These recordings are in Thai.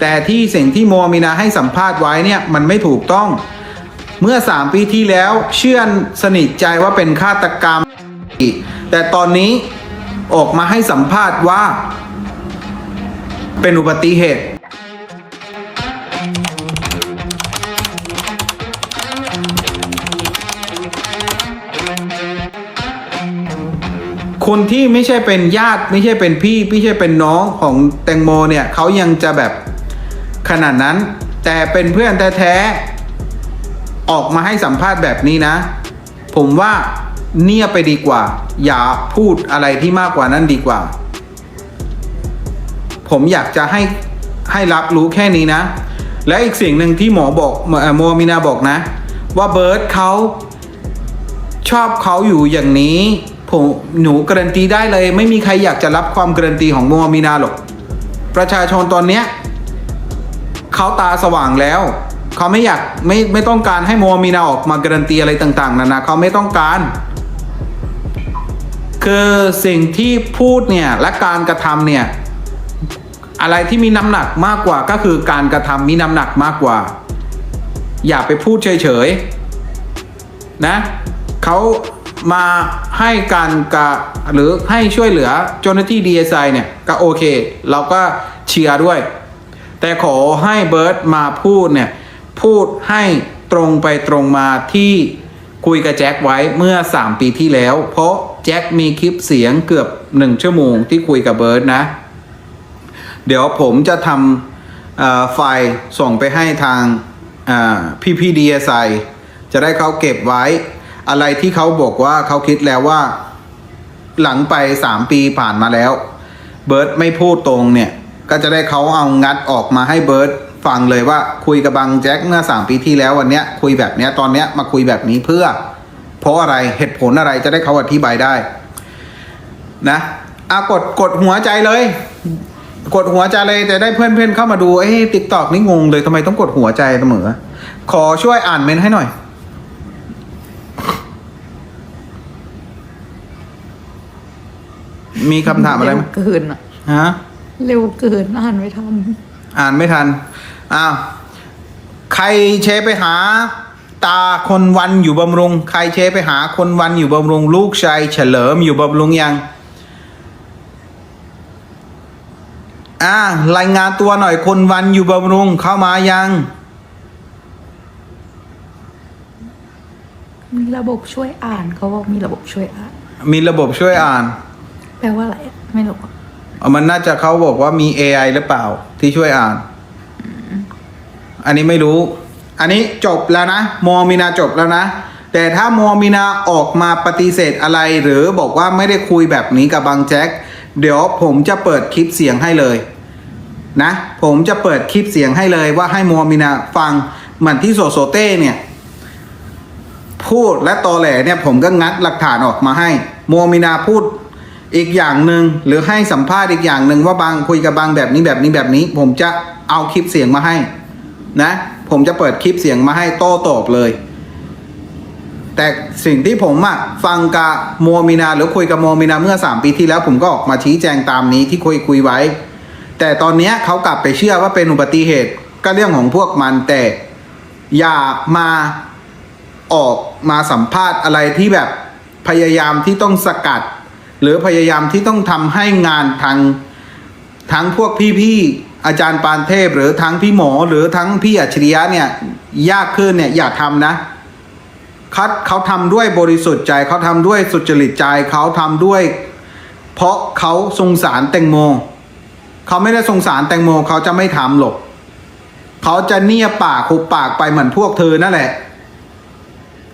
แต่ที่สิ่งที่โมมีนาให้สัมภาษณ์ไว้เนี่ยมันไม่ถูกต้อง เมื่อ 3 ปีที่แล้วเชื่อสนิทใจว่าเป็นฆาตกรรม แต่ตอนนี้ออกมาให้สัมภาษณ์ว่า เป็นอุบัติเหตุคนที่ไม่ใช่เป็นญาติไม่ใช่เป็นพี่ ไม่ใช่เป็นน้องของแตงโมเนี่ยเขายังจะแบบ ขนาดนั้น แต่เป็นเพื่อนแท้ๆออกมาให้สัมภาษณ์แบบนี้นะ ผมว่าเนียบไปดีกว่า อย่าพูดอะไรที่มากกว่านั้นดีกว่า ผมอยากจะให้ให้รับรู้แค่นี้นะ และอีกสิ่งหนึ่งที่หมอบอกโมมินาบอกนะ ว่าเบิร์ตเขาชอบเขาอยู่อย่างนี้ผมหนูการันตีได้เลย ไม่มีใครอยากจะรับความการันตีของโมมินาหรอก ประชาชนตอนเนี้ย เขาตาสว่างแล้ว เขาไม่อยากไม่ไม่ต้องการให้โมมินาออกมาการันตีอะไรต่าง ๆนานาเขาไม่ต้องการ คือสิ่งที่พูดเนี่ยและการกระทำเนี่ยอะไรที่มีน้ำหนักมากกว่าก็คือการกระทำมีน้ำหนักมากกว่า อย่าไปพูดเฉยๆนะเขามาให้การกะหรือให้ช่วยเหลือเจ้าหน้าที่ DSI เนี่ยก็โอเค เราก็เชียร์ด้วย แต่ขอให้เบิร์ตมาพูดเนี่ยพูดให้ตรงไปตรงมาที่คุยกับแจ็คไว้เมื่อ 3 ปีที่แล้ว เพราะแจ็คมีคลิปเสียงเกือบ 1 ชั่วโมงที่คุยกับเบิร์ตนะ เดี๋ยวผมจะทำไฟล์ส่งไปให้ทางพี่พี่ดีเอสไอจะได้เขาเก็บไว้ อะไรที่เขาบอกว่าเขาคิดแล้วว่า หลังไป 3 ปีผ่านมาแล้ว เบิร์ตไม่พูดตรงเนี่ย ก็จะได้เขาเอางัดออกมาให้เบิร์ตฟังเลยว่าคุยกับบังแจ็คเมื่อ3ปีที่แล้ววันเนี้ยคุยแบบเนี้ยตอนเนี้ยมาคุยแบบนี้เพื่อ เพราะอะไรเหตุผลอะไรจะได้เขาอธิบายได้ นะอะกดกดหัวใจเลย กดหัวใจเลยแต่ได้เพื่อนๆเข้ามาดูเอ้ติ๊กตอกนี่งงเลยทำไมต้องกดหัวใจเสมอ ขอช่วยอ่านเมนต์ให้หน่อยมีคำถามอะไรไหมเร็วเกินอะฮะ เร็วเกินอ่านไม่ทันอ่านไม่ทันอ้าวใครเชไปหา ตาคนวันอยู่บำรุง ใครเชไปหาคนวันอยู่บำรุง ลูกชายเฉลิมอยู่บำรุงยังอ่ารายงานตัวหน่อยคนวันอยู่บำรุงเข้ามายังมีระบบช่วยอ่านเขาบอกมีระบบช่วยอ่าน มีระบบช่วยอ่าน แปลว่าอะไรอะไม่รู้อะ เอามันน่าจะเขาบอกว่ามี AI หรือเปล่าที่ช่วยอ่าน อันนี้ไม่รู้ อันนี้จบแล้วนะโมมินาจบแล้วนะ แต่ถ้าโมมินาออกมาปฏิเสธอะไร หรือบอกว่าไม่ได้คุยแบบนี้กับบางแจ็คเดี๋ยวผมจะเปิดคลิปเสียงให้เลย นะ ผมจะเปิดคลิปเสียงให้เลยว่าให้โมมินาฟังเหมือนที่โซโซเต้เนี่ยพูดและตอแหลเนี่ยผมก็งัดหลักฐานออกมาให้ โมมินาพูด อีกอย่างหนึ่งหรือให้สัมภาษณ์อีกอย่างหนึ่งว่าบางคุยกับบางแบบนี้แบบนี้แบบนี้ ผมจะเอาคลิปเสียงมาให้ นะ ผมจะเปิดคลิปเสียงมาให้โต้ตอบเลย แต่สิ่งที่ผมอะฟังกับโมมินาหรือคุยกับโมมินาเมื่อ 3 ปีที่แล้ว ผมก็ออกมาชี้แจงตามนี้ที่คุยคุยไว้ แต่ตอนนี้เขากลับไปเชื่อว่าเป็นอุบัติเหตุก็เรื่องของพวกมันแต่อย่ามาออกมาสัมภาษณ์อะไรที่แบบพยายามที่ต้องสกัด หรือพยายามที่ต้องทำให้งานทางทั้งพวกพี่ๆอาจารย์ปานเทพ หรือทั้งพี่หมอหรือทั้งพี่อัจฉริยะเนี่ยยากขึ้นเนี่ยอย่าทำนะเขาเขาทำด้วยบริสุทธิ์ใจเขาทำด้วยสุจริตใจเขาทำด้วย เพราะเขาสงสารแตงโมเขาไม่ได้สงสารแตงโมเขาจะไม่ทำหรอกเขาจะเนียบปากหุบปากไปเหมือนพวกเธอนั่นแหละ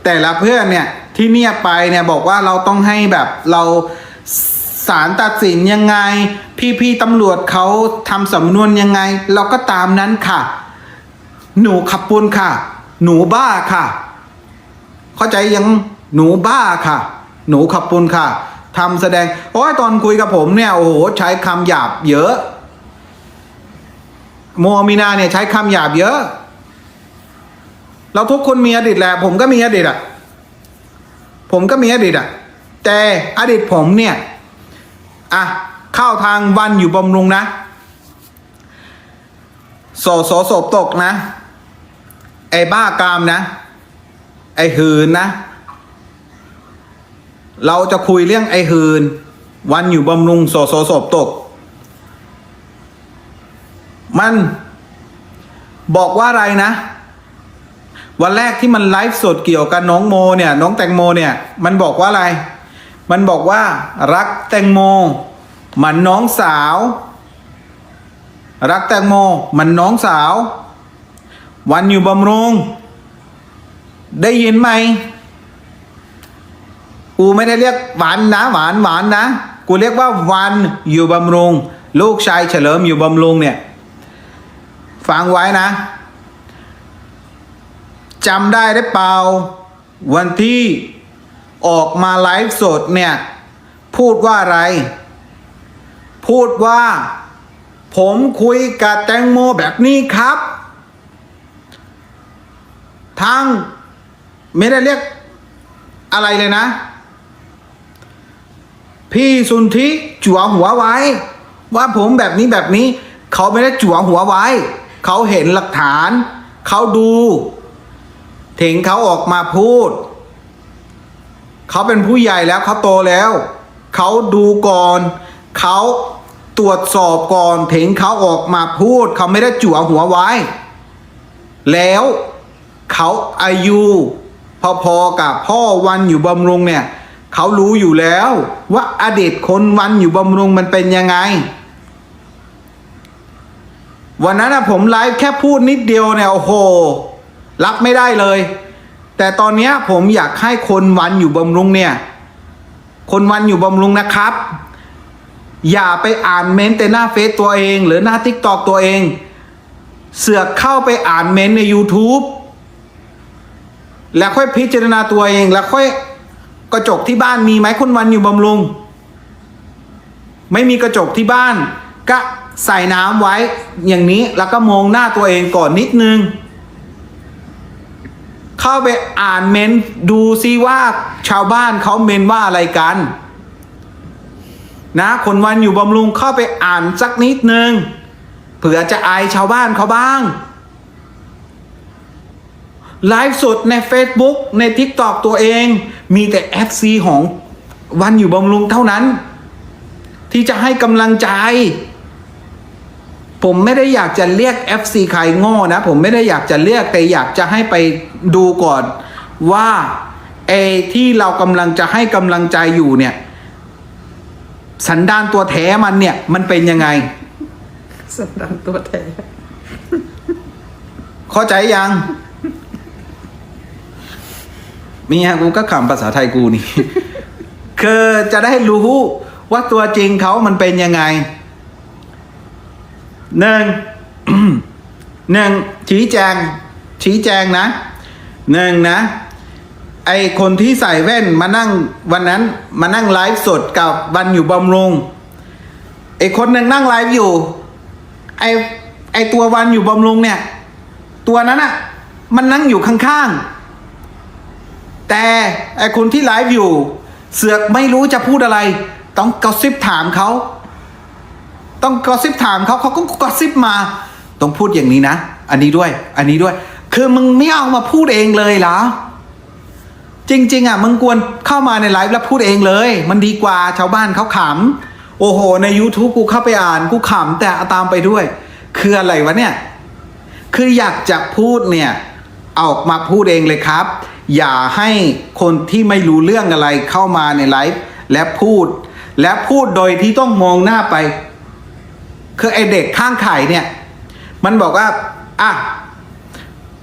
แต่ละเพื่อนเนี่ยที่เนียบไปเนี่ยบอกว่าเราต้องให้แบบเรา สารตัดสินยังไง พี่ๆตำรวจเขาทำสำนวนยังไง เราก็ตามนั้นค่ะ หนูขับปุนค่ะ หนูบ้าค่ะ เข้าใจยังหนูบ้าค่ะ หนูขับปุนค่ะทำแสดงโอ้ยตอนคุยกับผมเนี่ยโอ้โหใช้คำหยาบเยอะ โมมินาเนี่ยใช้คำหยาบเยอะ เราทุกคนมีอดีตแหละผมก็มีอดีตอะ ผมก็มีอดีตอะ แต่อดีตผมเนี่ย อะเข้าทางวันอยู่บำรุงนะโสโสศพตกนะ ไอ้บ้ากามนะ ไอ้หืนนะ เราจะคุยเรื่องไอ้หืน วันอยู่บำรุงโสโสศพตก มันบอกว่าอะไรนะ วันแรกที่มันไลฟ์สดเกี่ยวกับน้องโมเนี่ย น้องแตงโมเนี่ย มันบอกว่าอะไร มันบอกว่ารักแตงโมเหมันน้องสาว รักแตงโมเหมันน้องสาว วันอยู่บำรุง ได้ยินไหมกูไม่ได้เรียกหวานนะหวานหวานนะ กูเรียกว่าวันอยู่บำรุง ลูกชายเฉลิมอยู่บำรุงเนี่ยฟังไว้นะจำได้ได้เปล่า วันที่ ออกมาไลฟ์สดเนี่ย พูดว่าอะไร พูดว่า ผมคุยกับแตงโมแบบนี้ครับทางไม่ได้เรียกอะไรเลยนะ พี่สุนทิจั่วหัวไว้ ว่าผมแบบนี้แบบนี้ เขาไม่ได้จั่วหัวไว้ เขาเห็นหลักฐาน เขาดู ถึงเขาออกมาพูด เขาเป็นผู้ใหญ่แล้วเขาโตแล้ว เขาดูก่อน เขาตรวจสอบก่อนถึงเขาออกมาพูด เขาไม่ได้จั่วหัวไว้ แล้วเขาอายุพอๆกับพ่อวันอยู่บำรุงเนี่ยเขารู้อยู่แล้วว่าอดีตคนวันอยู่บำรุงมันเป็นยังไง วันนั้นนะผมไลฟ์แค่พูดนิดเดียวเนี่ยโอ้โหรับไม่ได้เลย แต่ตอนนี้ผมอยากให้คนวันอยู่บำรุงเนี่ย คนวันอยู่บำรุงนะครับ อย่าไปอ่านเม้นต์แต่หน้าเฟซตัวเอง หรือหน้าทิกตอกตัวเอง เสือกเข้าไปอ่านเม้นต์ใน YouTube แล้วค่อยพิจารณาตัวเอง แล้วค่อยกระจกที่บ้านมีไหมคนวันอยู่บำรุง ไม่มีกระจกที่บ้าน ก็ใส่น้ำไว้อย่างนี้แล้วก็มองหน้าตัวเองก่อนนิดนึง เข้าไปอ่านเมนดูซิว่าชาวบ้านเขาเมนว่าอะไรกัน นะคนวันอยู่บำรุงเข้าไปอ่านสักนิดนึงเผื่อจะอายชาวบ้านเขาบ้างไลฟ์สดใน Facebook ใน TikTok ตัวเองมีแต่ FC ของวันอยู่บำรุงเท่านั้น ที่จะให้กำลังใจ ผมไม่ได้อยากจะเรียก FC ใครโง่นะ ผมไม่ได้อยากจะเรียกแต่อยากจะให้ไปดูก่อนว่าเอที่เรากำลังจะให้กำลังใจอยู่เนี่ย สันดานตัวแท้มันเนี่ย มันเป็นยังไง สันดานตัวแท้ เข้าใจยัง มีฮะกูก็ขำภาษาไทยกูนี่ คือจะได้รู้ว่าตัวจริงเขามันเป็นยังไง หนึ่งหนึ่งชี้แจง ชี้แจงนะหนึ่งนะ ไอคนที่ใส่แว่นมานั่งวันนั้นมานั่งไลฟ์สดกับวันอยู่บำรุงไอคนหนึ่งนั่งไลฟ์อยู่ ไอไอตัววันอยู่บำรุงเนี่ย ตัวนั้นอะมันนั่งอยู่ข้างๆ แต่ไอคนที่ไลฟ์อยู่ เสือกไม่รู้จะพูดอะไร ต้องกระซิบถามเขา ต้องกระซิบถามเขาเขาก็กระซิบมาต้องพูดอย่างนี้นะ อันนี้ด้วย อันนี้ด้วย คือมึงไม่เอามาพูดเองเลยเหรอจริง ๆ อะ มึงควรเข้ามาในไลฟ์แล้วพูดเองเลย มันดีกว่าชาวบ้านเขาขำโอ้โห ใน YouTube กูเข้าไปอ่านกูขำแต่อาตามไปด้วย คืออะไรวะเนี่ย คืออยากจะพูดเนี่ยออกมาพูดเองเลยครับ อย่าให้คนที่ไม่รู้เรื่องอะไรเข้ามาในไลฟ์และพูด และพูดโดยที่ต้องมองหน้าไป คือไอเด็กข้างไข่เนี่ย มันบอกว่าอะ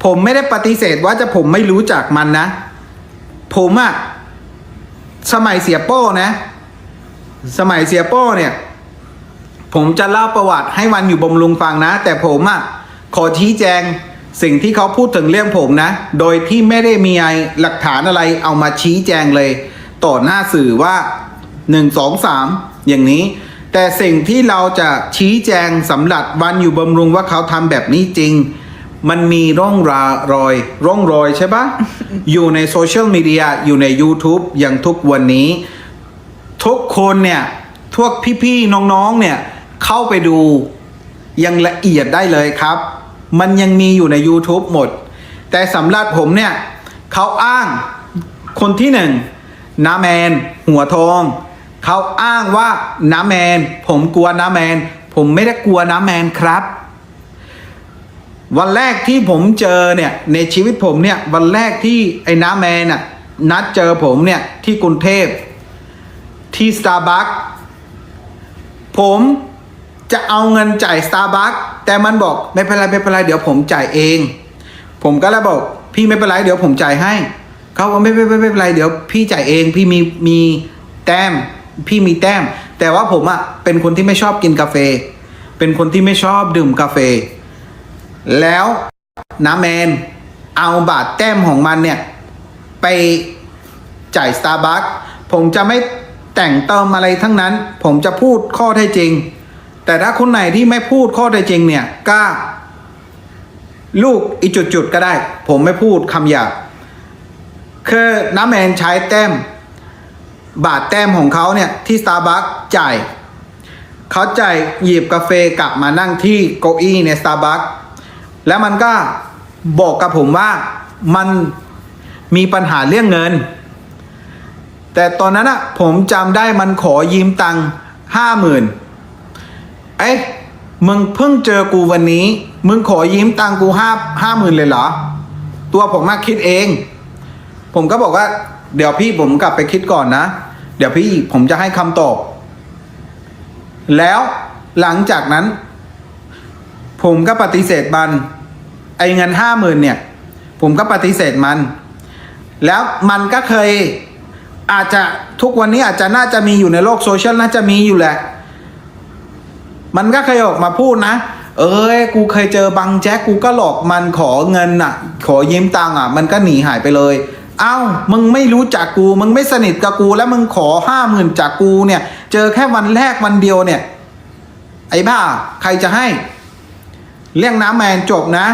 ผมไม่ได้ปฏิเสธว่าจะผมไม่รู้จักมันนะ ผมอะสมัยเสียโป้นะ สมัยเสียโป้เนี่ย ผมจะเล่าประวัติให้วันอยู่บำรุงฟังนะ แต่ผมอะขอชี้แจงสิ่งที่เขาพูดถึงเรื่องผมนะ โดยที่ไม่ได้มีไอหลักฐานอะไรเอามาชี้แจงเลย ต่อหน้าสื่อว่าหนึ่งสองสามอย่างนี้ แต่สิ่งที่เราจะชี้แจงสำหรับวันอยู่บำรุงว่าเขาทำแบบนี้จริง มันมีร่องรารอย ร่องรอยใช่ปะอยู่ในโซเชียลมีเดียอยู่ใน YouTube อย่างทุกวันนี้ ทุกคนเนี่ยทุกพี่ๆน้องๆเนี่ยเข้าไปดูอยังละเอียดได้เลยครับ มันยังมีอยู่ใน YouTube หมด แต่สำหรับผมเนี่ยเขาอ้างคนที่หนึ่งน้าแมน หัวทอง เขาอ้างว่าน้าแมน ผมกลัวน้าแมน ผมไม่ได้กลัวน้าแมนครับ วันแรกที่ผมเจอเนี่ยในชีวิตผมเนี่ยวันแรกที่ไอ้น้าแมนน่ะนัดเจอผมเนี่ยที่กรุงเทพที่สตาร์บัคผมจะเอาเงินจ่ายสตาร์บัคแต่มันบอกไม่เป็นไรไม่เป็นไรเดี๋ยวผมจ่ายเอง ผมก็เลยบอกพี่ไม่เป็นไรเดี๋ยวผมจ่ายให้เขาบอกไม่ไม่ไม่ไม่เป็นไรเดี๋ยวพี่จ่ายเองพี่มีมีแต้ม พี่มีแต้ม แต่ว่าผมอะเป็นคนที่ไม่ชอบกินกาแฟ เป็นคนที่ไม่ชอบดื่มกาแฟ แล้วน้าแมนเอาบาทแต้มของมันเนี่ย ไปจ่ายสตาร์บัคผมจะไม่แต่งเติมอะไรทั้งนั้น ผมจะพูดข้อเท็จจริง แต่ถ้าคนไหนที่ไม่พูดข้อเท็จจริงเนี่ยก็ลูกอีจุดๆก็ได้ ผมไม่พูดคำหยาบคือน้าแมนใช้แต้ม บาทแต้มของเขาเนี่ยที่สตาร์บัคจ่ายเขาจ่ายหยิบกาแฟกลับมานั่งที่เก้าอี้ในสตาร์บัคแล้วมันก็บอกกับผมว่ามันมีปัญหาเรื่องเงิน แต่ตอนนั้นอะผมจำได้มันขอยืมตังค์ห้าหมื่นเอ๊ะมึงเพิ่งเจอกูวันนี้ มึงขอยืมตังค์กูห้าห้าหมื่นเลยเหรอ ตัวผมมาคิดเอง ผมก็บอกว่า เดี๋ยวพี่ผมกลับไปคิดก่อนนะ เดี๋ยวพี่ผมจะให้คำตอบ แล้วหลังจากนั้น ผมก็ปฏิเสธมัน ไอเงินห้าหมื่นเนี่ย ผมก็ปฏิเสธมัน แล้วมันก็เคยอาจจะทุกวันนี้อาจจะน่าจะมีอยู่ในโลกโซเชียลน่าจะมีอยู่แหละ มันก็เคยออกมาพูดนะ เอ้ยกูเคยเจอบางแจ็คกูก็หลอกมันขอเงินน่ะ ขอยืมตังค์อะ มันก็หนีหายไปเลย เอ้ามึงไม่รู้จักกู มึงไม่สนิทกับกู แล้วมึงขอห้าหมื่นจากกูเนี่ย เจอแค่วันแรกวันเดียวเนี่ย ไอ้บ้า ใครจะให้ เรื่องน้ำแมนจบนะ